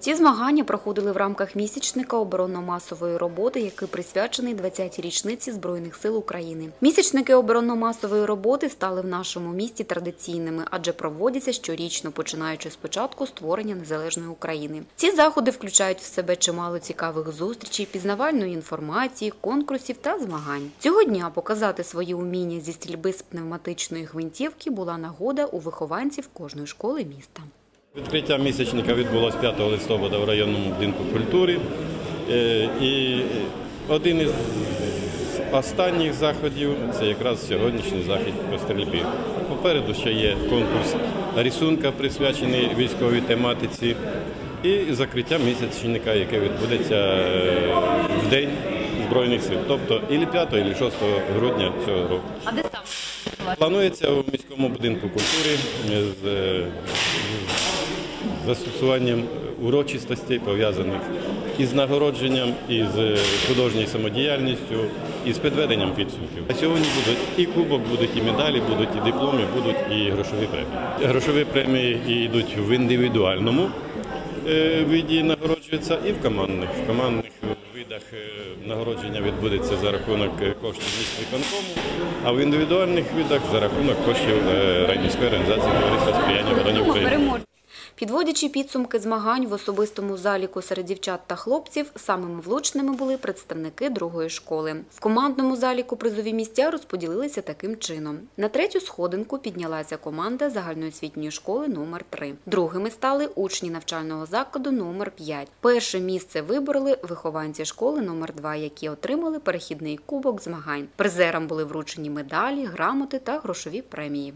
Ці змагання проходили в рамках місячника оборонно-масової роботи, який присвячений 20-й річниці Збройних сил України. Місячники оборонно-масової роботи стали в нашому місті традиційними, адже проводяться щорічно, починаючи з початку створення незалежної України. Ці заходи включають в себе чимало цікавих зустрічей, пізнавальної інформації, конкурсів та змагань. Цього дня показати свої уміння зі стрільби з пневматичної гвинтівки була нагода у вихованців кожної школи міста. Відкриття місячника відбулося 5 листопада в районному будинку культури. Е, І один із останніх заходів це якраз сьогоднішній захід по стрільбі. Попереду ще є конкурс рисунка, присвячений військовій тематиці, і закриття місячника, яке відбудеться е, в День Збройних сил, тобто і 5, і 6 грудня цього року. А де саме? Планується у міському будинку культури з е, застосуванням урочистостей, пов'язаних із нагородженням, із е, художньою самодіяльністю, і з підведенням підсумків. А сьогодні будуть і кубок, будуть і медалі, будуть і дипломи, будуть і грошові премії. Грошові премії йдуть в індивідуальному е, виді нагороджуються і в командних. В командних видах е, нагородження відбудеться за рахунок коштів міськвиконкому, а в індивідуальних видах за рахунок коштів райміської організації товариства сприяння України. Підводячи підсумки змагань в особистому заліку серед дівчат та хлопців, самими влучними були представники другої школи. В командному заліку призові місця розподілилися таким чином. На третю сходинку піднялася команда загальноосвітньої школи номер 3 Другими стали учні навчального закладу номер 5 Перше місце вибороли вихованці школи номер 2 які отримали перехідний кубок змагань. Призерам були вручені медалі, грамоти та грошові премії.